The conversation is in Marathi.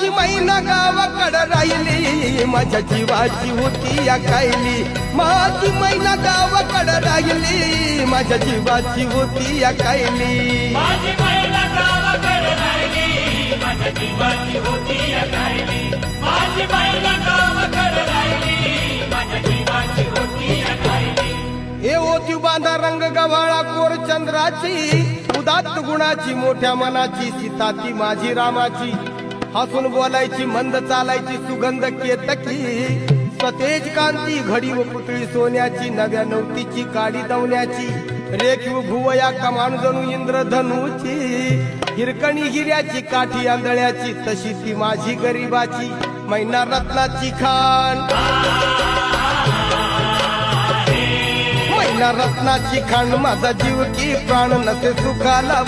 माझी मैना गावाकडं राहिली माझ्या जीवाची होती या कायली माझी मैना गावाकडं राहिली माझ्या जीवाची होती या कायली माझी गावाकडे राहिली माझ्या जीवाची होती या कायली माझी गावाकडे राहिली माझ्या जीवाची होती या कायली हे ओती बांधा रंग गव्हाळा कोर चंद्राची उदात्त गुणाची मोठ्या मनाची सीता ती माझी रामाची हसून बोलायची मंद चालायची सुगंध केतकी. सतेज कांती घडी व पुतळी सोन्याची नव्या नवतीची काडी दवण्याची. रेखीव भुवया कमान जणू इंद्रधनुची. हिरकणी हिऱ्याची काठी आंधळ्याची तशी ती माझी गरिबाची. मैना रत्नाची खान. मैना रत्नाची खाण माझा जीव की प्राण नसे सुखाला